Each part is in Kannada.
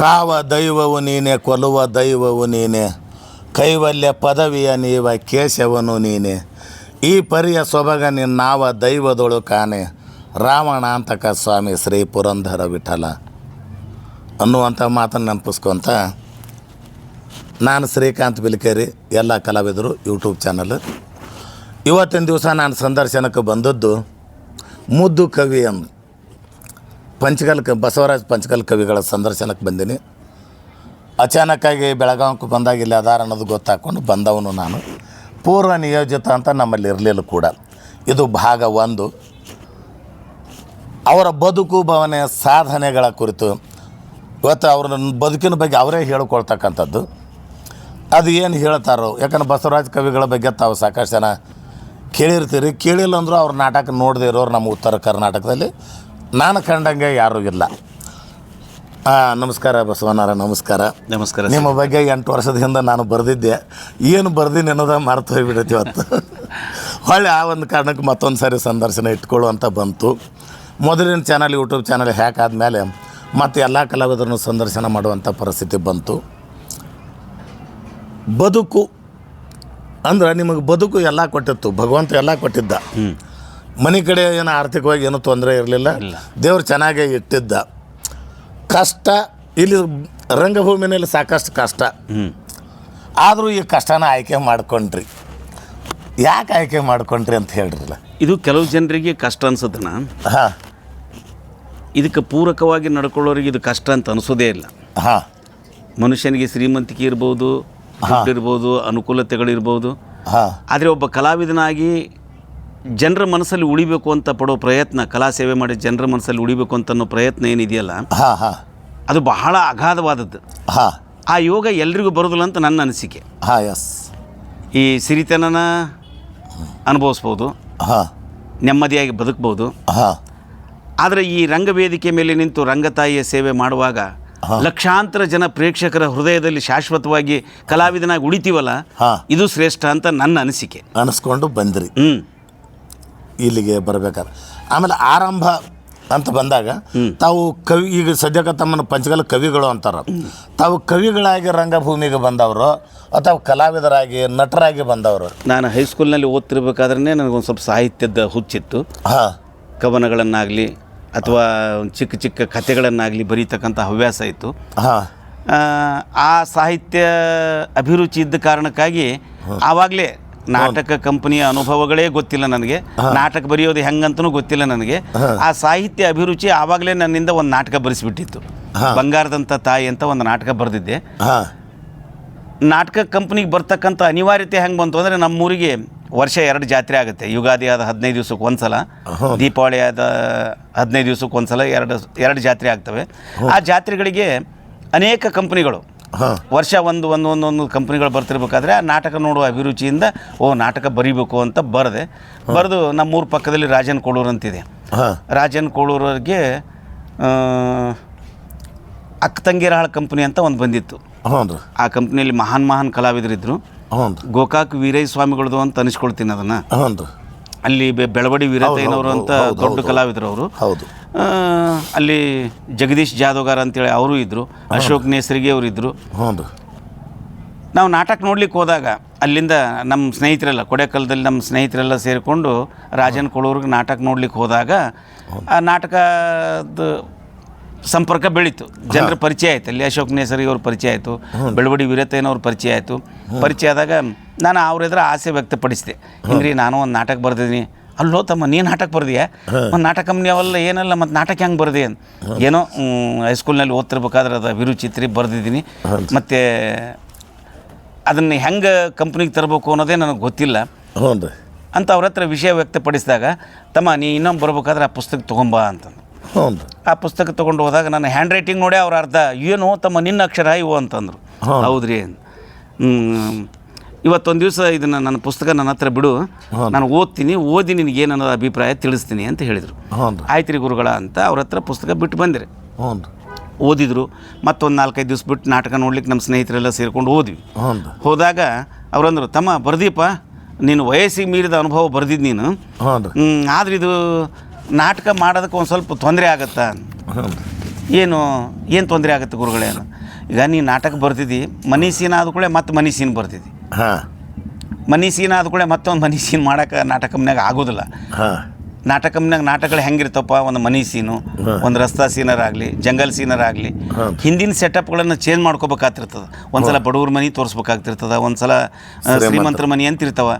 ಕಾವ ದೈವವು ನೀನೆ, ಕೊಲುವ ದೈವವು ನೀನೆ, ಕೈವಲ್ಯ ಪದವಿಯ ನೀವ, ಕೇಶವನು ನೀನೆ. ಈ ಪರಿಯ ಸೊಬಗ ನಿನ್ನಾವ ದೈವದೊಳು ಕಾನೆ ರಾವಣಾಂತಕ ಸ್ವಾಮಿ ಶ್ರೀ ಪುರಂದರ ವಿಠಲ. ಅನ್ನುವಂಥ ಮಾತನ್ನು ನೆನಪಿಸ್ಕೊಂತ ನಾನು ಶ್ರೀಕಾಂತ್ ಬಿಲ್ಕೇರಿ, ಎಲ್ಲ ಕಲಾವಿದರು ಯೂಟ್ಯೂಬ್ ಚಾನಲ್. ಇವತ್ತಿನ ದಿವಸ ನಾನು ಸಂದರ್ಶನಕ್ಕೆ ಬಂದದ್ದು ಮುದ್ದು ಕವಿ ಅಂದು ಪಂಚಗಲ್ ಕ, ಬಸವರಾಜ್ ಪಂಚಗಲ್ ಕವಿಗಳ ಸಂದರ್ಶನಕ್ಕೆ ಬಂದೀನಿ. ಅಚಾನಕ್ಕಾಗಿ ಬೆಳಗಾವಕ್ಕೆ ಬಂದಾಗ ಇಲ್ಲಿ ಅದಾರ ಅನ್ನೋದು ಗೊತ್ತಾಕೊಂಡು ಬಂದವನು ನಾನು. ಪೂರ್ವ ನಿಯೋಜಿತ ಅಂತ ನಮ್ಮಲ್ಲಿ ಇರಲಿಲ್ಲ ಕೂಡ. ಇದು ಭಾಗ ಒಂದು. ಅವರ ಬದುಕು ಭಾವನೆ ಸಾಧನೆಗಳ ಕುರಿತು. ಇವತ್ತು ಅವ್ರ ಬದುಕಿನ ಬಗ್ಗೆ ಅವರೇ ಹೇಳ್ಕೊಳ್ತಕ್ಕಂಥದ್ದು. ಅದು ಏನು ಹೇಳ್ತಾರೋ, ಯಾಕಂದ್ರೆ ಬಸವರಾಜ್ ಕವಿಗಳ ಬಗ್ಗೆ ತಾವು ಸಾಕಷ್ಟು ಜನ ಕೇಳಿರ್ತೀರಿ. ಕೇಳಿಲ್ಲ ಅಂದರೂ ಅವ್ರ ನಾಟಕ ನೋಡದೇ ಇರೋರು ನಮ್ಮ ಉತ್ತರ ಕರ್ನಾಟಕದಲ್ಲಿ. ನಾನು ಕಂಡಂಗೆ ಯಾರೂ ಇಲ್ಲ. ಹಾಂ ನಮಸ್ಕಾರ ಬಸವನಾರ ನಮಸ್ಕಾರ. ನಮಸ್ಕಾರ ನಿಮ್ಮ ಬಗ್ಗೆ ಎಂಟು ವರ್ಷದ ಹಿಂದೆ ನಾನು ಬರೆದಿದ್ದೆ. ಏನು ಬರ್ದಿನಿ ಅನ್ನೋದ ಮರ್ತು ಹೋಗ್ಬಿಡೈತಿ ಇವತ್ತು. ಹೊಳ್ಳಿ ಆ ಒಂದು ಕಾರಣಕ್ಕೆ ಮತ್ತೊಂದು ಸಾರಿ ಸಂದರ್ಶನ ಇಟ್ಕೊಳ್ಳುವಂಥ ಬಂತು. ಮೊದಲಿನ ಚಾನಲ್ ಯೂಟ್ಯೂಬ್ ಚಾನಲ್ ಹ್ಯಾಕ್ ಆದಮೇಲೆ ಮತ್ತು ಎಲ್ಲ ಕಲಾವಿದರನ್ನು ಸಂದರ್ಶನ ಮಾಡುವಂಥ ಪರಿಸ್ಥಿತಿ ಬಂತು. ಬದುಕು ಅಂದ್ರೆ ನಿಮಗೆ ಬದುಕು ಎಲ್ಲ ಕೊಟ್ಟಿತ್ತು ಭಗವಂತ ಎಲ್ಲ ಕೊಟ್ಟಿದ್ದ. ಮನೆ ಕಡೆ ಏನು ಆರ್ಥಿಕವಾಗಿ ಏನೂ ತೊಂದರೆ ಇರಲಿಲ್ಲ. ದೇವ್ರು ಚೆನ್ನಾಗೇ ಇಟ್ಟಿದ್ದ. ಕಷ್ಟ ಇಲ್ಲಿ ರಂಗಭೂಮಿನಲ್ಲಿ ಸಾಕಷ್ಟು ಕಷ್ಟ. ಆದರೂ ಈ ಕಷ್ಟನ ಆಯ್ಕೆ ಮಾಡ್ಕೊಂಡ್ರಿ. ಯಾಕೆ ಆಯ್ಕೆ ಮಾಡ್ಕೊಂಡ್ರಿ ಅಂತ ಹೇಳ್ರಲ್ಲ. ಇದು ಕೆಲವು ಜನರಿಗೆ ಕಷ್ಟ ಅನ್ಸುತ್ತಣ್ಣ ಹಾಂ. ಇದಕ್ಕೆ ಪೂರಕವಾಗಿ ನಡ್ಕೊಳ್ಳೋರಿಗೆ ಇದು ಕಷ್ಟ ಅಂತ ಅನಿಸೋದೇ ಇಲ್ಲ. ಹಾಂ. ಮನುಷ್ಯನಿಗೆ ಶ್ರೀಮಂತಿಕೆ ಇರ್ಬೋದು ಇರ್ಬೋದು ಅನುಕೂಲತೆಗಳಿರ್ಬೋದು ಹಾಂ. ಆದರೆ ಒಬ್ಬ ಕಲಾವಿದನಾಗಿ ಜನರ ಮನಸ್ಸಲ್ಲಿ ಉಳಿಬೇಕು ಅಂತ ಪಡೋ ಪ್ರಯತ್ನ ಕಲಾ ಸೇವೆ ಮಾಡಿ ಜನರ ಮನಸ್ಸಲ್ಲಿ ಉಳಿಬೇಕು ಅಂತ ಅನ್ನೋ ಪ್ರಯತ್ನ ಏನಿದೆಯಲ್ಲ? ಹಾಂ ಹಾಂ. ಅದು ಬಹಳ ಅಗಾಧವಾದದ್ದು. ಹಾಂ. ಆ ಯೋಗ ಎಲ್ರಿಗೂ ಬರೋದಿಲ್ಲ ಅಂತ ನನ್ನ ಅನಿಸಿಕೆ. ಹಾಂ ಎಸ್ ಈ ಸಿರಿತನನ ಅನುಭವಿಸ್ಬೋದು. ಹಾಂ. ನೆಮ್ಮದಿಯಾಗಿ ಬದುಕ್ಬೋದು. ಹಾಂ. ಆದರೆ ಈ ರಂಗವೇದಿಕೆ ಮೇಲೆ ನಿಂತು ರಂಗತಾಯಿಯ ಸೇವೆ ಮಾಡುವಾಗ ಲಕ್ಷಾಂತರ ಜನ ಪ್ರೇಕ್ಷಕರ ಹೃದಯದಲ್ಲಿ ಶಾಶ್ವತವಾಗಿ ಕಲಾವಿದನಾಗಿ ಉಳಿತೀವಲ್ಲ? ಹಾ. ಇದು ಶ್ರೇಷ್ಠ ಅಂತ ನನ್ನ ಅನಿಸಿಕೆ. ಅನಿಸ್ಕೊಂಡು ಬಂದ್ರಿ. ಹ್ಞೂ ಇಲ್ಲಿಗೆ ಬರಬೇಕಾದ್ರೆ. ಆಮೇಲೆ ಆರಂಭ ಅಂತ ಬಂದಾಗ ತಾವು ಕವಿ ಈಗ ಸದ್ಯಕ್ಕೆ ತಮ್ಮನ್ನು ಪಂಚಗಲ ಕವಿಗಳು ಅಂತಾರೆ. ತಾವು ಕವಿಗಳಾಗಿ ರಂಗಭೂಮಿಗೆ ಬಂದವರು ಅಥವಾ ಕಲಾವಿದರಾಗಿ ನಟರಾಗಿ ಬಂದವರು? ನಾನು ಹೈಸ್ಕೂಲ್ನಲ್ಲಿ ಓದ್ತಿರ್ಬೇಕಾದ್ರೆ ನನಗೊಂದು ಸ್ವಲ್ಪ ಸಾಹಿತ್ಯದ ಹುಚ್ಚಿತ್ತು. ಹಾಂ. ಕವನಗಳನ್ನಾಗಲಿ ಅಥವಾ ಚಿಕ್ಕ ಚಿಕ್ಕ ಕಥೆಗಳನ್ನಾಗಲಿ ಬರೀತಕ್ಕಂಥ ಹವ್ಯಾಸ ಇತ್ತು. ಹಾಂ. ಆ, ಆ ಸಾಹಿತ್ಯ ಅಭಿರುಚಿ ಇದ್ದ ಕಾರಣಕ್ಕಾಗಿ ಆವಾಗಲೇ ನಾಟಕ ಕಂಪನಿಯ ಅನುಭವಗಳೇ ಗೊತ್ತಿಲ್ಲ ನನಗೆ. ನಾಟಕ ಬರೆಯೋದು ಹೆಂಗಂತನೂ ಗೊತ್ತಿಲ್ಲ ನನಗೆ. ಆ ಸಾಹಿತ್ಯ ಅಭಿರುಚಿ ಆವಾಗಲೇ ನನ್ನಿಂದ ಒಂದು ನಾಟಕ ಬರೆಸಿಬಿಟ್ಟಿತ್ತು. ಬಂಗಾರದಂಥ ತಾಯಿ ಅಂತ ಒಂದು ನಾಟಕ ಬರೆದಿದ್ದೆ. ನಾಟಕ ಕಂಪ್ನಿಗೆ ಬರ್ತಕ್ಕಂಥ ಅನಿವಾರ್ಯತೆ ಹೆಂಗೆ ಬಂತು ಅಂದರೆ ನಮ್ಮೂರಿಗೆ ವರ್ಷ ಎರಡು ಜಾತ್ರೆ ಆಗುತ್ತೆ. ಯುಗಾದಿ ಆದ ಹದಿನೈದು ದಿವ್ಸಕ್ಕೆ ಒಂದ್ಸಲ ದೀಪಾವಳಿ ಆದ ಹದಿನೈದು ದಿವ್ಸಕ್ಕೆ ಒಂದ್ಸಲ ಎರಡು ಎರಡು ಜಾತ್ರೆ ಆಗ್ತವೆ. ಆ ಜಾತ್ರೆಗಳಿಗೆ ಅನೇಕ ಕಂಪ್ನಿಗಳು ವರ್ಷ ಒಂದು ಒಂದು ಒಂದು ಒಂದು ಕಂಪ್ನಿಗಳು ಬರ್ತಿರ್ಬೇಕಾದ್ರೆ ಆ ನಾಟಕ ನೋಡುವ ಅಭಿರುಚಿಯಿಂದ ಓ ನಾಟಕ ಬರೀಬೇಕು ಅಂತ ಬರೆದೆ. ಬರೆದು ನಮ್ಮೂರ ಪಕ್ಕದಲ್ಲಿ ರಾಜನ್ ಕೋಳೂರು ಅಂತಿದೆ. ರಾಜನ್ ಕೋಳೂರಿಗೆ ಅಕ್ಕ ತಂಗಿರಾಳ ಕಂಪ್ನಿ ಅಂತ ಒಂದು ಬಂದಿತ್ತು. ಆ ಕಂಪ್ನಿಯಲ್ಲಿ ಮಹಾನ್ ಮಹಾನ್ ಕಲಾವಿದರಿದ್ದರು ಗೋಕಾಕ್ ವೀರಯ್ಯ ಸ್ವಾಮಿಗಳದು ಅಂತ ಅನಿಸ್ಕೊಳ್ತೀನಿ ಅದನ್ನು. ಅಲ್ಲಿ ಬೆಳವಡಿ ವೀರಯ್ಯನವರು ಅಂತ ದೊಡ್ಡ. ಕಲಾವಿದರು ಅವರು. ಹೌದು. ಅಲ್ಲಿ ಜಗದೀಶ್ ಜಾದೋಗಾರ್ ಅಂತೇಳಿ ಅವರು ಇದ್ದರು ಅಶೋಕ್ ನೇಸರಿಗೆ ಅವರು ಇದ್ದರು ಹ್ಞೂ ನಾವು ನಾಟಕ ನೋಡ್ಲಿಕ್ಕೆ ಹೋದಾಗ ಅಲ್ಲಿಂದ ನಮ್ಮ ಸ್ನೇಹಿತರೆಲ್ಲ ಕೊಡೆಕಲ್ದಲ್ಲಿ ನಮ್ಮ ಸ್ನೇಹಿತರೆಲ್ಲ ಸೇರಿಕೊಂಡು ರಾಜನ್ ಕೊಳೂರಿಗೆ ನಾಟಕ ನೋಡ್ಲಿಕ್ಕೆ ಹೋದಾಗ ಆ ನಾಟಕದ ಸಂಪರ್ಕ ಬೆಳೀತು. ಜನರ ಪರಿಚಯ ಆಯ್ತು. ಅಲ್ಲಿ ಅಶೋಕ್ ನೇಸರಿ ಅವ್ರ ಪರಿಚಯ ಆಯಿತು. ಬೆಳವಡಿ ವೀರತ್ತಯ್ಯನವ್ರ ಪರಿಚಯ ಆಯಿತು. ಪರಿಚಯ ಆದಾಗ ನಾನು ಅವ್ರ ಎದುರು ಆಸೆ ವ್ಯಕ್ತಪಡಿಸಿದೆ. ಹಿಂಗ್ರಿ ನಾನು ಒಂದು ನಾಟಕ ಬರೆದಿದ್ದೀನಿ. ಅಲ್ಲೋ ತಮ್ಮ ನೀನು ನಾಟಕ ಬರ್ದಿಯಾ? ಒಂದು ನಾಟಕ ಕಂಪ್ನಿ ಅವಲ್ಲ ಏನಲ್ಲ ಮತ್ತು ನಾಟಕ ಹೆಂಗೆ ಬರ್ದಿ ಅಂತ? ಏನೋ ಹೈಸ್ಕೂಲ್ನಲ್ಲಿ ಓದ್ತಿರ್ಬೇಕಾದ್ರೆ ಅದು ಅಭಿರುಚಿತ್ರಿ ಬರೆದಿದ್ದೀನಿ. ಮತ್ತು ಅದನ್ನು ಹೆಂಗೆ ಕಂಪ್ನಿಗೆ ತರಬೇಕು ಅನ್ನೋದೇ ನನಗೆ ಗೊತ್ತಿಲ್ಲ. ಹ್ಞೂ ರೀ. ಅಂತ ಅವ್ರ ಹತ್ರ ವಿಷಯ ವ್ಯಕ್ತಪಡಿಸಿದಾಗ ತಮ್ಮ ನೀ ಇನ್ನೊಂದು ಬರ್ಬೇಕಾದ್ರೆ ಆ ಪುಸ್ತಕ ತೊಗೊಂಬಾ ಅಂತಂದು. ಹ್ಞೂ ಆ ಪುಸ್ತಕ ತೊಗೊಂಡು ಹೋದಾಗ ನನ್ನ ಹ್ಯಾಂಡ್ ರೈಟಿಂಗ್ ನೋಡಿ ಅವ್ರ ಅರ್ಧ ಏನು ತಮ್ಮ ನಿನ್ನ ಅಕ್ಷರ ಇವು ಅಂತಂದರು. ಹೌದ್ರಿ. ಇವತ್ತೊಂದು ದಿವಸ ಇದನ್ನು ನನ್ನ ಪುಸ್ತಕ ನನ್ನ ಹತ್ರ ಬಿಡು. ನಾನು ಓದ್ತೀನಿ ಓದಿ ನಿನಗೆ ಏನು ಅನ್ನೋದು ಅಭಿಪ್ರಾಯ ತಿಳಿಸ್ತೀನಿ ಅಂತ ಹೇಳಿದರು. ಆಯ್ತು ರೀ ಗುರುಗಳ ಅಂತ ಅವ್ರ ಹತ್ರ ಪುಸ್ತಕ ಬಿಟ್ಟು ಬಂದಿರಿ. ಓದಿದ್ರು. ಮತ್ತೊಂದು ನಾಲ್ಕೈದು ದಿವ್ಸ ಬಿಟ್ಟು ನಾಟಕ ನೋಡ್ಲಿಕ್ಕೆ ನಮ್ಮ ಸ್ನೇಹಿತರೆಲ್ಲ ಸೇರಿಕೊಂಡು ಓದ್ವಿ. ಹೋದಾಗ ಅವ್ರಂದ್ರು ತಮ್ಮ ಬರ್ದೀಪ ನೀನು ವಯಸ್ಸಿಗೆ ಮೀರಿದ ಅನುಭವ ಬರ್ದಿದ್ದು ನೀನು. ಆದ್ರೆ ಇದು ನಾಟಕ ಮಾಡೋದಕ್ಕೆ ಒಂದು ಸ್ವಲ್ಪ ತೊಂದರೆ ಆಗತ್ತಾ? ಏನು ಏನು ತೊಂದರೆ ಆಗುತ್ತೆ ಗುರುಗಳೇನು ಈಗ ನೀ ನಾಟಕ ಬರ್ತಿದ್ದಿ ಮನಿ ಸೀನ್ ಆದ ಕೂಡ ಮತ್ತೆ ಮನಿ ಸೀನ್ ಬರ್ತಿದ್ದಿ ಹಾಂ. ಮನಿ ಸೀನ್ ಆದ ಕೂಡ ಮತ್ತೊಂದು ಮನಿ ಸೀನ್ ಮಾಡೋಕೆ ನಾಟಕ ಕಂಪ್ನ್ಯಾಗ ಆಗೋದಿಲ್ಲ. ಹಾಂ. ನಾಟಕ ಕಂಪ್ನ್ಯಾಗ ನಾಟಕಗಳು ಹೆಂಗಿರ್ತಪ್ಪ ಒಂದು ಮನಿ ಸೀನು ಒಂದು ರಸ್ತಾ ಸೀನರ್ ಆಗಲಿ ಜಂಗಲ್ ಸೀನರ್ ಆಗಲಿ ಹಿಂದಿನ ಸೆಟಪ್ಗಳನ್ನು ಚೇಂಜ್ ಮಾಡ್ಕೋಬೇಕಾಗ್ತಿರ್ತದೆ. ಒಂದ್ಸಲ ಬಡವ್ರ ಮನಿ ತೋರಿಸ್ಬೇಕಾಗ್ತಿರ್ತದ ಒಂದ್ಸಲ ಸಲ ಶ್ರೀಮಂತರ. ಮನಿ ಅಂತ ಇರ್ತಾವ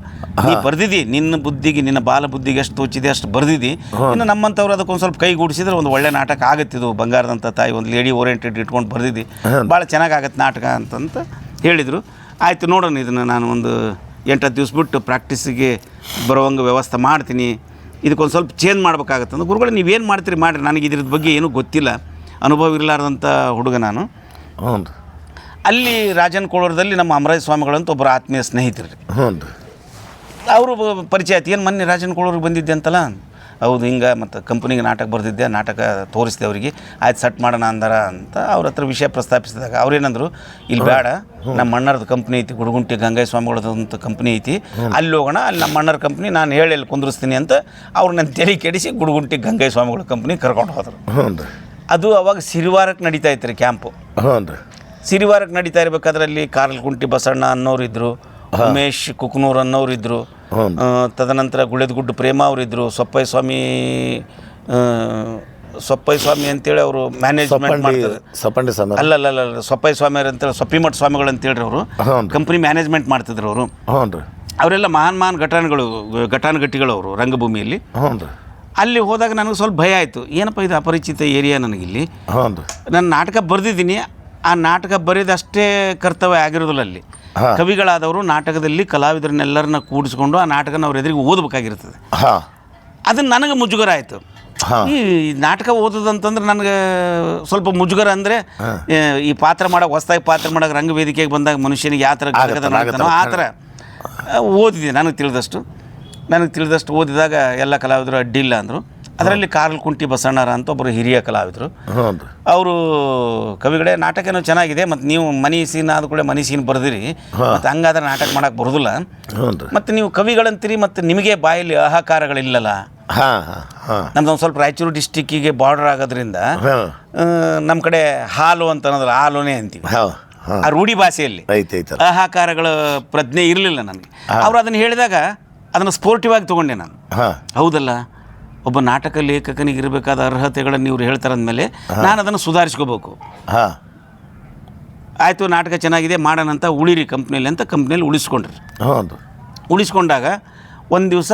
ನೀ ಬರ್ದಿದ್ದಿ ನಿನ್ನ ಬುದ್ಧಿಗೆ ನಿನ್ನ ಬಾಲ ಬುದ್ಧಿಗೆ ಎಷ್ಟು ತೋಚಿದೆ ಅಷ್ಟು ಬರ್ದಿದಿ. ಇನ್ನು ನಮ್ಮಂಥವ್ರು ಅದಕ್ಕೆ ಒಂದು ಸ್ವಲ್ಪ ಕೈಗೂಡಿಸಿದ್ರೆ ಒಂದು ಒಳ್ಳೆ ನಾಟಕ ಆಗುತ್ತಿದ್ದು ಬಂಗಾರದಂಥ ತಾಯಿ ಒಂದು ಲೇಡಿ ಓರಿಯೆಂಟೆಡ್ ಇಟ್ಕೊಂಡು ಬರ್ದಿದ್ದಿ ಭಾಳ ಚೆನ್ನಾಗಾಗತ್ತೆ ನಾಟಕ ಅಂತಂತ ಹೇಳಿದರು. ಆಯಿತು ನೋಡೋಣ ಇದನ್ನು ನಾನು ಒಂದು ಎಂಟತ್ತು ದಿವ್ಸ ಬಿಟ್ಟು ಪ್ರಾಕ್ಟೀಸಿಗೆ ಬರೋವಂಗೆ ವ್ಯವಸ್ಥೆ ಮಾಡ್ತೀನಿ. ಇದಕ್ಕೊಂದು ಸ್ವಲ್ಪ ಚೇಂಜ್ ಮಾಡ್ಬೇಕಾಗತ್ತೆ ಅಂದ್ರೆ ಗುರುಗಳು ನೀವೇನು ಮಾಡ್ತೀರಿ? ಮಾಡಿರಿ. ನನಗೆ ಇದ್ರದ್ದು ಬಗ್ಗೆ ಏನೂ ಗೊತ್ತಿಲ್ಲ. ಅನುಭವ ಇರಲಾರ್ದಂಥ ಹುಡುಗ ನಾನು. ಹ್ಞೂ ಅಲ್ಲಿ ರಾಜನ್ ಕೋಳೂರದಲ್ಲಿ ನಮ್ಮ ಅಮರಾಜ ಸ್ವಾಮಿಗಳಂತ ಒಬ್ಬರು ಆತ್ಮೀಯ ಸ್ನೇಹಿತರು. ರೀ ಹ್ಞೂ ಅವರು ಪರಿಚಯ ಆಯ್ತು. ಏನು ಮೊನ್ನೆ ರಾಜನ್ ಕೋಳೂರಿಗೆ ಬಂದಿದ್ದೆ ಅಂತಲ್ಲ? ಹೌದು ಹಿಂಗೆ ಮತ್ತು ಕಂಪ್ನಿಗೆ ನಾಟಕ ಬರ್ದಿದ್ದೆ ನಾಟಕ ತೋರಿಸಿದೆ ಅವರಿಗೆ. ಆಯ್ತು ಸಟ್ ಮಾಡೋಣ ಅಂದಾರ ಅಂತ ಅವ್ರ ಹತ್ರ ವಿಷಯ ಪ್ರಸ್ತಾಪಿಸಿದಾಗ ಅವ್ರೇನಂದ್ರು ಇಲ್ಲಿ ಬೇಡ ನಮ್ಮ ಅಣ್ಣರದ್ದು ಕಂಪ್ನಿ ಐತಿ ಗುಡುಗುಂಟಿ ಗಂಗಾಯ ಸ್ವಾಮಿಗಳದಂತ ಕಂಪ್ನಿ ಐತಿ. ಅಲ್ಲಿ ಹೋಗೋಣ ಅಲ್ಲಿ ನಮ್ಮ ಅಣ್ಣರ ಕಂಪ್ನಿ ನಾನು ಹೇಳಿ ಅಲ್ಲಿ ಕುಂದ್ರಿಸ್ತೀನಿ ಅಂತ ಅವ್ರು ನನ್ನ ತಲೆ ಕೆಡಿಸಿ ಗುಡುಗುಂಟಿ ಗಂಗಾಯ ಸ್ವಾಮಿಗಳ ಕಂಪ್ನಿ ಕರ್ಕೊಂಡು ಹೋದರು. ಅದು ಅವಾಗ ಸಿರಿವಾರಕ್ಕೆ ನಡೀತಾ ಇತ್ತು ರೀ ಕ್ಯಾಂಪು. ಹ್ಞೂ ರೀ ಸಿರಿವಾರಕ್ಕೆ ನಡೀತಾ ಇರಬೇಕಾದ್ರೆ ಅಲ್ಲಿ ಕಾರ್ಲ್ಕುಂಟಿ ಬಸಣ್ಣ ಅನ್ನೋರು ಇದ್ರು ಉಮೇಶ್ ಕುಕ್ನೂರ್ ಅನ್ನೋರು ಆ, ತದನಂತರ ಗುಳೆದಗುಡ್ಡು ಪ್ರೇಮ ಅವರಿದ್ದರು ಸೊಪ್ಪಯ್ಯ ಸ್ವಾಮಿ ಸೊಪ್ಪೈ ಸೊಪ್ಪಯ್ಯ ಸ್ವಾಮಿ ಅಂತೇಳಿ ಅವರು ಮ್ಯಾನೇಜ್ಮೆಂಟ್ ಮಾಡ್ತಾರೆ. ಸಪ್ಪಂಡಿ ಸ್ವಾಮಿ ಅಲ್ಲ ಅಲ್ಲ ಅಲ್ಲ ಸೊಪ್ಪಯ್ಯ ಸ್ವಾಮಿ ಅಂತೇಳಿ ಸೊಪ್ಪಿಮಠ ಸ್ವಾಮಿಗಳು ಅಂತೇಳಿ ಅವರು. ಕಂಪ್ನಿ ಮ್ಯಾನೇಜ್ಮೆಂಟ್ ಮಾಡ್ತಿದ್ರು ಅವರು. ಹ್ಞೂ ರೀ. ಅವರೆಲ್ಲ ಮಹಾನ್ ಮಹಾನ್ ಘಟಾನುಗಳು ಘಟಾನುಘಟಿಗಳು ಅವರು ರಂಗಭೂಮಿಯಲ್ಲಿ. ಹ್ಞೂ ರೀ. ಅಲ್ಲಿ ಹೋದಾಗ ನನಗೆ ಸ್ವಲ್ಪ ಭಯ ಆಯಿತು. ಏನಪ್ಪ ಇದು ಅಪರಿಚಿತ ಏರಿಯಾ ನನಗಿಲ್ಲಿ? ರೀ. ನಾನು ನಾಟಕ ಬರೆದಿದ್ದೀನಿ. ಆ ನಾಟಕ ಬರೆದಷ್ಟೇ ಕರ್ತವ್ಯ ಆಗಿರೋದಿಲ್ಲ ಅಲ್ಲಿ. ಕವಿಗಳಾದವರು ನಾಟಕದಲ್ಲಿ ಕಲಾವಿದರನ್ನೆಲ್ಲರನ್ನ ಕೂಡಿಸ್ಕೊಂಡು ಆ ನಾಟಕನ ಅವ್ರ ಎದುರಿಗೆ ಓದಬೇಕಾಗಿರ್ತದೆ. ಅದು ಅದನ್ನು ನನಗೆ ಮುಜುಗರ ಆಯಿತು. ಈ ನಾಟಕ ಓದೋದಂತಂದ್ರೆ ನನಗೆ ಸ್ವಲ್ಪ ಮುಜುಗರ ಅಂದರೆ ಈ ಪಾತ್ರ ಮಾಡೋ ಹೊಸ್ದಾಗಿ ಪಾತ್ರ ಮಾಡೋಕೆ ರಂಗವೇದಿಕೆಗೆ ಬಂದಾಗ ಮನುಷ್ಯನಿಗೆ ಯಾವ ಥರ ಆ ಥರ ಓದಿದೆ. ನನಗೆ ತಿಳಿದಷ್ಟು. ನನಗೆ ತಿಳಿದಷ್ಟು ಓದಿದಾಗ ಎಲ್ಲ ಕಲಾವಿದರು ಅಡ್ಡಿಲ್ಲ ಅಂದರು. ಅದರಲ್ಲಿ ಕಾರ್ಲ್ ಕುಂಟಿ ಬಸಣ್ಣರ ಅಂತ ಒಬ್ಬರು ಹಿರಿಯ ಕಲಾವಿದರು. ಅವರು ಕವಿಗಳೇ ನಾಟಕನೂ ಚೆನ್ನಾಗಿದೆ ಮತ್ತು ನೀವು ಮನಿ ಸೀನ್ ಆದ ಕೂಡ ಮನಿ ಸೀನ್ ಬರೆದಿರಿ. ಮತ್ತು ಹಂಗಾದ್ರೆ ನಾಟಕ ಮಾಡೋಕೆ ಬರೋದಿಲ್ಲ. ಮತ್ತು ನೀವು ಕವಿಗಳಂತೀರಿ ಮತ್ತು ನಿಮಗೆ ಬಾಯಲ್ಲಿ ಅಹಕಾರಗಳಿಲ್ಲಲ್ಲ. ನಮ್ದು ಒಂದು ಸ್ವಲ್ಪ ರಾಯಚೂರು ಡಿಸ್ಟಿಕ್ಕಿಗೆ ಬಾರ್ಡರ್ ಆಗೋದ್ರಿಂದ ನಮ್ಮ ಕಡೆ ಹಾಲು ಅಂತ ಅನ್ನೋದ್ರ ಹಾಲುನೇ ಅಂತೀವಿ. ಆ ರೂಢಿ ಭಾಷೆಯಲ್ಲಿ. ಅಹಕಾರಗಳ ಪ್ರಜ್ಞೆ ಇರಲಿಲ್ಲ ನನಗೆ. ಅವರು ಅದನ್ನು ಹೇಳಿದಾಗ ಅದನ್ನು ಸ್ಪೋರ್ಟಿವ್ ಆಗಿ ತೊಗೊಂಡೆ ನಾನು. ಹೌದಲ್ಲ? ಒಬ್ಬ ನಾಟಕ ಲೇಖಕನಿಗೆ ಇರಬೇಕಾದ ಅರ್ಹತೆಗಳನ್ನು ಇವ್ರು ಹೇಳ್ತಾರಂದಮೇಲೆ ನಾನು ಅದನ್ನು ಸುಧಾರಿಸ್ಕೋಬೇಕು. ಹಾಂ. ಆಯಿತು ನಾಟಕ ಚೆನ್ನಾಗಿದೆ ಮಾಡೋಣ ಅಂತ ಉಳಿರಿ ಕಂಪ್ನಿಯಲ್ಲಿ ಅಂತ ಕಂಪ್ನಿಯಲ್ಲಿ ಉಳಿಸ್ಕೊಂಡ್ರಿ. ಹೌದು. ಉಳಿಸ್ಕೊಂಡಾಗ ಒಂದು ದಿವಸ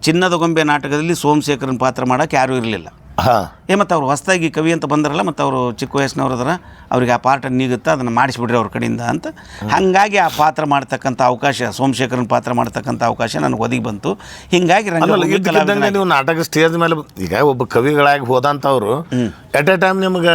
ಚಿನ್ನದ ಗೊಂಬೆ ನಾಟಕದಲ್ಲಿ ಸೋಮಶೇಖರನ ಪಾತ್ರ ಮಾಡೋಕ್ಕೆ ಯಾರೂ ಇರಲಿಲ್ಲ. ಹಾಂ. ಏ ಮತ್ತು ಅವ್ರು ಹೊಸದಾಗಿ ಕವಿ ಅಂತ ಬಂದ್ರಲ್ಲ ಮತ್ತು ಅವರು ಚಿಕ್ಕ ವಯಸ್ಸಿನವ್ರು ಅದರ ಅವ್ರಿಗೆ ಆ ಪಾಠ ನೀಗುತ್ತೆ ಅದನ್ನು ಮಾಡಿಸ್ಬಿಡ್ರಿ ಅವ್ರ ಕಡೆಯಿಂದ ಅಂತ. ಹಾಗಾಗಿ ಆ ಪಾತ್ರ ಮಾಡ್ತಕ್ಕಂಥ ಅವಕಾಶ ಸೋಮಶೇಖರನ್ ಪಾತ್ರ ಮಾಡ್ತಕ್ಕಂಥ ಅವಕಾಶ ನನಗೆ ಒದಗಿ ಬಂತು. ಹೀಗಾಗಿ ರಂಗಭೂಮಿ ಕಲಾವಿದನಾಗಿ- ನೀವು ನಾಟಕ ಸ್ಟೇಜ್ ಮೇಲೆ ಈಗ ಒಬ್ಬ ಕವಿಗಳಾಗಿ ಹೋದಂಥವ್ರು ಎಟ್ ಎ ಟೈಮ್ ನಿಮ್ಗೆ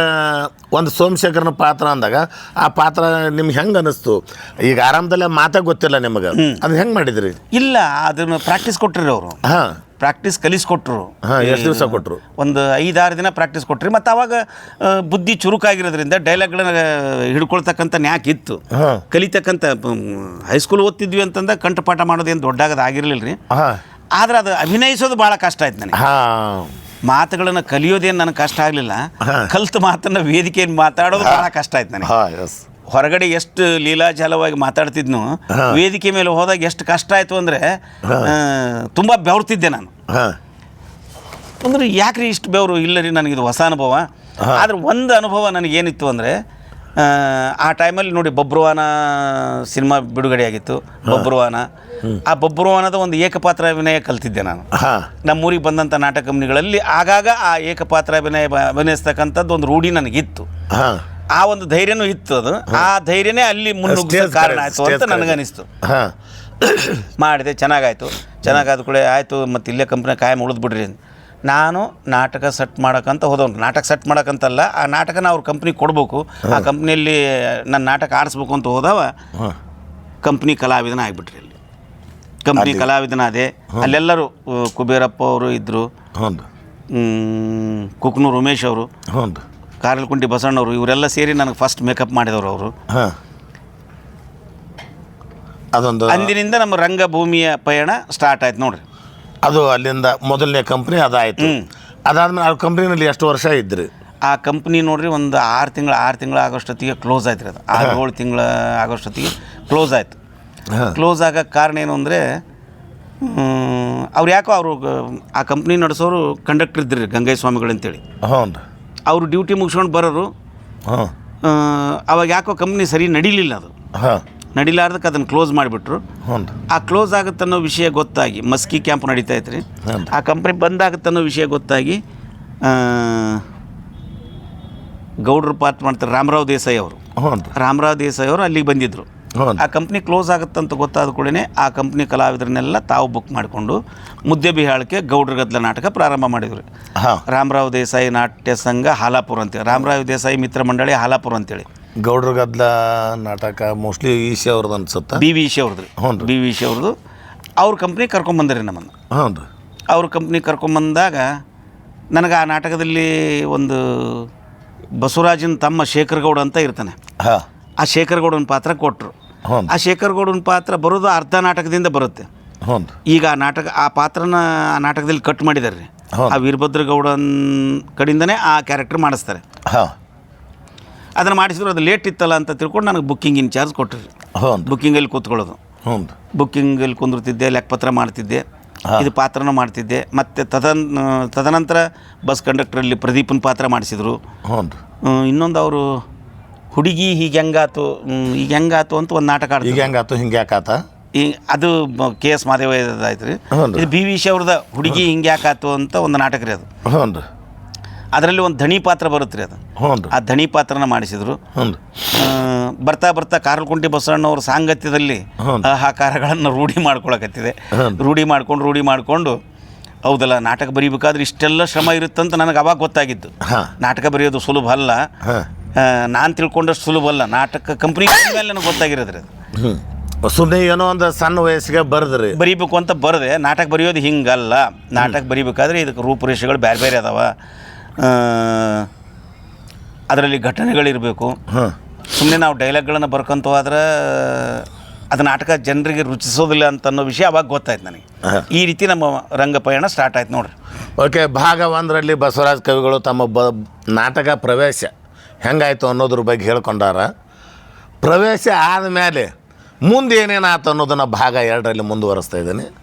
ಒಂದು ಸೋಮಶೇಖರನ ಪಾತ್ರ ಅಂದಾಗ ಆ ಪಾತ್ರ ನಿಮ್ಗೆ ಹೆಂಗೆ ಅನಿಸ್ತು? ಈಗ ಆರಾಮದಲ್ಲೇ ಮಾತಾ ಗೊತ್ತಿಲ್ಲ ನಿಮಗೆ. ಅದು ಹೆಂಗೆ ಮಾಡಿದ್ರಿ? ಇಲ್ಲ ಅದನ್ನು ಪ್ರಾಕ್ಟೀಸ್ ಕೊಟ್ಟಿರಿ ಅವರು. ಹಾಂ. ಪ್ರಾಕ್ಟೀಸ್ ಕಲಿಸ್ಕೊಟ್ರು. ಎಷ್ಟು ದಿವಸ ಕೊಟ್ಟರು ಒಂದು ಐದಾರು ದಿನ ಪ್ರಾಕ್ಟೀಸ್ ಕೊಟ್ರಿ. ಮತ್ತು ಅವಾಗ ಆ, ಬುದ್ಧಿ ಚುರುಕಾಗಿರೋದ್ರಿಂದ ಡೈಲಾಗ್ಗಳನ್ನ ಹಿಡ್ಕೊಳ್ತಕ್ಕಂಥ ನ್ಯಾಕ್ ಇತ್ತು. ಕಲಿತಕ್ಕಂಥ ಹೈಸ್ಕೂಲ್ ಓದ್ತಿದ್ವಿ ಅಂತಂದ ಕಂಠಪಾಠ ಮಾಡೋದೇನು ದೊಡ್ಡಾಗದು ಆಗಿರಲಿಲ್ಲ ರೀ. ಹಾಂ. ಆದ್ರೆ ಅದು ಅಭಿನಯಿಸೋದು ಭಾಳ ಕಷ್ಟ ಆಯ್ತು ನನಗೆ. ಹಾಂ. ಮಾತುಗಳನ್ನು ಕಲಿಯೋದೇನು ನನಗೆ ಕಷ್ಟ ಆಗಲಿಲ್ಲ. ಕಲ್ತು ಮಾತನ್ನ ವೇದಿಕೆಯಲ್ಲಿ ಮಾತಾಡೋದು ಭಾಳ ಕಷ್ಟ ಆಯ್ತು ನನಗೆ. ಹಾಂ ಎಸ್ ಹೊರಗಡೆ ಎಷ್ಟು ಲೀಲಾಜಾಲವಾಗಿ ಮಾತಾಡ್ತಿದ್ನು ವೇದಿಕೆ ಮೇಲೆ ಹೋದಾಗ ಎಷ್ಟು ಕಷ್ಟ ಆಯಿತು ಅಂದರೆ ತುಂಬ ಬೆವರ್ತಿದ್ದೆ ನಾನು. ಅಂದರೆ ಯಾಕ್ರಿ ಇಷ್ಟು ಬೆವರು? ಇಲ್ಲ ರೀ ನನಗಿದು ಹೊಸ ಅನುಭವ. ಆದ್ರೆ ಒಂದು ಅನುಭವ ನನಗೇನಿತ್ತು ಅಂದರೆ ಆ ಟೈಮಲ್ಲಿ ನೋಡಿ ಬಬ್ರುವಾನ ಸಿನಿಮಾ ಬಿಡುಗಡೆ ಆಗಿತ್ತು ಬಬ್ರುವಾನ. ಆ ಬಬ್ರುವಾನದ ಒಂದು ಏಕಪಾತ್ರ ಅಭಿನಯ ಕಲ್ತಿದ್ದೆ ನಾನು. ನಮ್ಮೂರಿಗೆ ಬಂದಂಥ ನಾಟಕ ಕಂಪ್ನಿಗಳಲ್ಲಿ ಆಗಾಗ ಆ ಏಕಪಾತ್ರ ಅಭಿನಯ ಅಭಿನಯಿಸ್ತಕ್ಕಂಥದ್ದು ಒಂದು ರೂಢಿ ನನಗಿತ್ತು. ಆ ಒಂದು ಧೈರ್ಯನೂ ಇತ್ತು ಅದು. ಆ ಧೈರ್ಯನೇ ಅಲ್ಲಿ ಮುನ್ನುಗ್ಗ Stage ಕಾರಣ ಆಯಿತು ಅಂತ courage. ನನಗನಿಸ್ತು. ಹಾಂ. ಮಾಡಿದೆ ಚೆನ್ನಾಗಾಯ್ತು. ಚೆನ್ನಾಗಾದ ಕೂಡ ಆಯಿತು ಮತ್ತು ಇಲ್ಲೇ ಕಂಪ್ನಿ ಕಾಯಂ ಉಳಿದ್ಬಿಡ್ರಿ ಅಂತ. ನಾನು ನಾಟಕ ಸೆಟ್ ಮಾಡೋಕ್ಕಂತ ಹೋದವನು. ನಾಟಕ ಸೆಟ್ ಮಾಡೋಕ್ಕಂತಲ್ಲ ಆ ನಾಟಕನ ಅವ್ರ ಕಂಪ್ನಿಗೆ ಕೊಡಬೇಕು. ಆ ಕಂಪ್ನಿಯಲ್ಲಿ ನನ್ನ ನಾಟಕ ಆಡಿಸ್ಬೇಕು ಅಂತ ಹೋದವ ಕಂಪ್ನಿ ಕಲಾವಿದನ ಆಗಿಬಿಟ್ರಿ ಅಲ್ಲಿ. ಕಂಪ್ನಿ ಕಲಾವಿದನ ಅದೇ. ಅಲ್ಲೆಲ್ಲರೂ ಕುಬೇರಪ್ಪ ಅವರು ಇದ್ದರು ಹ್ಞೂ ಕುಕ್ನೂರು ಉಮೇಶ್ ಅವರು. ಹ್ಞೂ ಕಾರ್ಲಕುಂಟಿ ಬಸಣ್ಣವರು ಇವರೆಲ್ಲ ಸೇರಿ ನನಗೆ ಫಸ್ಟ್ ಮೇಕಪ್ ಮಾಡಿದವರು ಅವರು. ಹಾಂ. ಅದೊಂದು ಅಂದಿನಿಂದ ನಮ್ಮ ರಂಗಭೂಮಿಯ ಪಯಣ ಸ್ಟಾರ್ಟ್ ಆಯ್ತು ನೋಡ್ರಿ. ಅದು ಅಲ್ಲಿಂದ ಮೊದಲನೇ ಕಂಪ್ನಿ ಅದಾಯಿತು. ಅದಾದ್ಮೇಲೆ ಆ ಕಂಪ್ನಿನಲ್ಲಿ ಎಷ್ಟು ವರ್ಷ ಇದ್ರಿ? ಆ ಕಂಪ್ನಿ ನೋಡ್ರಿ ಒಂದು ಆರು ತಿಂಗಳು ಆರು ತಿಂಗಳು ಆಗೋಷ್ಟೊತ್ತಿಗೆ ಕ್ಲೋಸ್ ಆಯ್ತು ರೀ ಅದು. ಆರು ಏಳು ತಿಂಗಳ ಆಗೋಷ್ಟೊತ್ತಿಗೆ ಕ್ಲೋಸ್ ಆಯ್ತು. ಕ್ಲೋಸ್ ಆಗೋಕ್ಕೆ ಕಾರಣ ಏನು ಅಂದರೆ ಅವ್ರು ಯಾಕೋ ಅವರು ಆ ಕಂಪ್ನಿ ನಡೆಸೋರು ಕಂಡಕ್ಟರ್ ಇದ್ರಿ ಗಂಗೈ ಸ್ವಾಮಿಗಳು ಅಂತೇಳಿ ಹ್ಞೂ ರೀ ಅವರು ಡ್ಯೂಟಿ ಮುಗಿಸ್ಕೊಂಡು ಬರೋರು ಹಾಂ. ಅವಾಗ ಯಾಕೋ ಕಂಪ್ನಿ ಸರಿ ನಡೀಲಿಲ್ಲ ಅದು. ಹಾಂ. ನಡಿಲಾರ್ದಕ್ಕೆ ಅದನ್ನು ಕ್ಲೋಸ್ ಮಾಡಿಬಿಟ್ರು. ಹ್ಞೂ ಆ ಕ್ಲೋಸ್ ಆಗುತ್ತನ್ನೋ ವಿಷಯ ಗೊತ್ತಾಗಿ ಮಸ್ಕಿ ಕ್ಯಾಂಪ್ ನಡೀತಾ ಇತ್ತು ರೀ ಹ್ಞೂ ಆ ಕಂಪ್ನಿ ಬಂದಾಗುತ್ತನ್ನೋ ವಿಷಯ ಗೊತ್ತಾಗಿ ಆ, ಗೌಡ್ರು ಪಾತ್ರ ಮಾಡ್ತಾರೆ ರಾಮರಾವ್ ದೇಸಾಯಿ ಅವರು. ಹ್ಞೂ ರಾಮರಾವ್ ದೇಸಾಯಿ ಅವರು ಅಲ್ಲಿಗೆ ಬಂದಿದ್ದರು ಆ ಕಂಪ್ನಿ ಕ್ಲೋಸ್ ಆಗುತ್ತಂತ ಗೊತ್ತಾದ ಕೂಡಲೇ ಆ ಕಂಪ್ನಿ ಕಲಾವಿದರನ್ನೆಲ್ಲ ತಾವು ಬುಕ್ ಮಾಡಿಕೊಂಡು ಮುದ್ದೆ ಬಿಹಾಳಕ್ಕೆ ಗೌಡ್ರ ಗದ್ದಲ ನಾಟಕ ಪ್ರಾರಂಭ ಮಾಡಿದ್ರು. ಹಾಂ. ರಾಮರಾವ್ ದೇಸಾಯಿ ನಾಟ್ಯ ಸಂಘ ಹಾಲಾಪುರ ಅಂತೇಳಿ. ರಾಮರಾವ್ ದೇಸಾಯಿ ಮಿತ್ರ ಮಂಡಳಿ ಹಾಲಾಪುರ ಅಂತೇಳಿ. ಗೌಡ್ರ ಗದ್ಲ ನಾಟಕ ಮೋಸ್ಟ್ಲಿ ಈಶಿ ಅವ್ರದ್ದು ಅನ್ಸುತ್ತೆ? ಬಿ ವಿ ಇಶಿ ಅವ್ರದ್ದು. ಹ್ಞೂ ರೀ. ಬಿ ವಿ ಇಶಿ ಅವ್ರದ್ದು. ಅವ್ರ ಕಂಪ್ನಿ ಕರ್ಕೊಂಬಂದ್ರಿ ನಮ್ಮನ್ನು. ಹ್ಞೂ ರೀ. ಅವ್ರ ಕಂಪ್ನಿ ಕರ್ಕೊಂಬಂದಾಗ ನನಗೆ ಆ ನಾಟಕದಲ್ಲಿ ಒಂದು ಬಸವರಾಜನ ತಮ್ಮ ಶೇಖರ್ ಗೌಡ ಅಂತ ಇರ್ತಾನೆ. ಹಾಂ. ಆ ಶೇಖರಗೌಡನ ಪಾತ್ರ ಕೊಟ್ಟರು ಹ್ಞೂ ಆ ಶೇಖರಗೌಡನ ಪಾತ್ರ ಬರೋದು ಅರ್ಧ ನಾಟಕದಿಂದ ಬರುತ್ತೆ. ಹ್ಞೂ ಈಗ ಆ ನಾಟಕ ಆ ಪಾತ್ರನ ಆ ನಾಟಕದಲ್ಲಿ ಕಟ್ ಮಾಡಿದ್ದಾರೆ ರೀ ಹೌದು. ಆ ವೀರಭದ್ರಗೌಡನ ಕಡೆಯಿಂದನೇ ಆ ಕ್ಯಾರೆಕ್ಟರ್ ಮಾಡಿಸ್ತಾರೆ. ಹಾಂ. ಅದನ್ನು ಮಾಡಿಸಿದ್ರು ಅದು ಲೇಟ್ ಇತ್ತಲ್ಲ ಅಂತ ತಿಳ್ಕೊಂಡು ನನಗೆ ಬುಕ್ಕಿಂಗ್ ಇನ್ಚಾರ್ಜ್ ಕೊಟ್ಟರು ಹ್ಞೂ ಬುಕ್ಕಿಂಗಲ್ಲಿ ಕೂತ್ಕೊಳ್ಳೋದು. ಹ್ಞೂ ಬುಕ್ಕಿಂಗಲ್ಲಿ ಕುಂದಿರ್ತಿದ್ದೆ ಲೆಕ್ಕಪತ್ರ ಮಾಡ್ತಿದ್ದೆ. ಇದು ಪಾತ್ರನೂ ಮಾಡ್ತಿದ್ದೆ. ಮತ್ತು ತದನ್ ತದನಂತರ ಬಸ್ ಕಂಡಕ್ಟ್ರಲ್ಲಿ ಪ್ರದೀಪನ ಪಾತ್ರ ಮಾಡಿಸಿದ್ರು. ಹ್ಞೂ ಇನ್ನೊಂದು ಅವರು ಹುಡುಗಿ ಹೀಗೆ ಹೆಂಗಾತು ಈಗ ಹೆಂಗಾತು ಅಂತ ಒಂದು ನಾಟಕ ಈಗ ಆಡ್ತಾರೆ ಹೆಂಗಾತು ಹಿಂಗೆ ಯಾಕಾತ ಈ ಅದು ಕೆ ಎಸ್ ಮಾದೇವ ಆಯ್ತು ರೀ ಇದು ಬಿ ವಿ ಅವ್ರದ ಹುಡುಗಿ ಹಿಂಗೆ ಯಾಕಾತು ಅಂತ ಒಂದು ನಾಟಕ ರೀ ಅದು. ಹ್ಞೂ ರೀ ಅದರಲ್ಲಿ ಒಂದು ಧಣಿ ಪಾತ್ರ ಬರುತ್ತೆ ರೀ ಅದು. ಹ್ಞೂ ರೀ ಆ ಧಣಿ ಪಾತ್ರನ ಮಾಡಿಸಿದ್ರು. ಹ್ಞೂ ರೀ ಆ, ಬರ್ತಾ ಬರ್ತಾ ಬಸವಣ್ಣ ಅವ್ರ ಸಾಂಗತ್ಯದಲ್ಲಿ ಹ್ಞೂ. ಆಹಾಕಾರಗಳನ್ನು ರೂಢಿ ಮಾಡ್ಕೊಳಕತ್ತಿದೆ. ಹ್ಞೂ. ರೂಢಿ ಮಾಡ್ಕೊಂಡು ರೂಢಿ ಮಾಡಿಕೊಂಡು ಹೌದಲ್ಲ ನಾಟಕ ಬರೀಬೇಕಾದ್ರೆ ಇಷ್ಟೆಲ್ಲ ಶ್ರಮ ಇರುತ್ತಂತ ನನಗೆ ಅವಾಗ ಗೊತ್ತಾಗಿದ್ದು. ಹಾಂ. ನಾಟಕ ಬರೆಯೋದು ಸುಲಭ ಅಲ್ಲ. ಹಾಂ. ನಾನು ತಿಳ್ಕೊಂಡಷ್ಟು ಸುಲಭ ಅಲ್ಲ. ನಾಟಕ ಕಂಪ್ನಿ ಮೇಲೆ ನನಗೆ ಗೊತ್ತಾಗಿರೋದ್ರಿ ಅದು. ಹ್ಞೂ ಸುಮ್ಮನೆ ಏನೋ ಒಂದು ಸಣ್ಣ ವಯಸ್ಸಿಗೆ ಬರ್ದ್ರಿ. ಬರೀಬೇಕು ಅಂತ ಬರದೆ. ನಾಟಕ ಬರೆಯೋದು ಹಿಂಗಲ್ಲ. ನಾಟಕ ಬರೀಬೇಕಾದ್ರೆ ಇದಕ್ಕೆ ರೂಪುರೇಷೆಗಳು ಬೇರೆ ಬೇರೆ ಅದಾವ. ಅದರಲ್ಲಿ ಘಟನೆಗಳಿರಬೇಕು. ಹಾಂ ಸುಮ್ಮನೆ ನಾವು ಡೈಲಾಗ್ಗಳನ್ನು ಬರ್ಕೊಂತ ಹೋದ್ರೆ ಅದು ನಾಟಕ ಜನರಿಗೆ ರುಚಿಸೋದಿಲ್ಲ ಅಂತ ಅನ್ನೋ ವಿಷಯ ಅವಾಗ ಗೊತ್ತಾಯ್ತು ನನಗೆ. ಈ ರೀತಿ ನಮ್ಮ ರಂಗ ಪಯಣ ಸ್ಟಾರ್ಟ್ ಆಯ್ತು ನೋಡ್ರಿ. ಓಕೆ ಭಾಗ ಒಂದರಲ್ಲಿ ಬಸವರಾಜ ಕವಿಗಳು ತಮ್ಮ ಬ ನಾಟಕ ಪ್ರವೇಶ. ಹೆಂಗಾಯ್ತು ಅನ್ನೋದ್ರ ಬಗ್ಗೆ ಹೇಳ್ಕೊಂಡಾರ. ಪ್ರವೇಶ ಆದಮೇಲೆ ಮುಂದೆ ಏನೇನಾಯ್ತು ಅನ್ನೋದನ್ನು ಭಾಗ ಎರಡರಲ್ಲಿ ಮುಂದುವರಿಸ್ತಾ ಇದ್ದೀನಿ.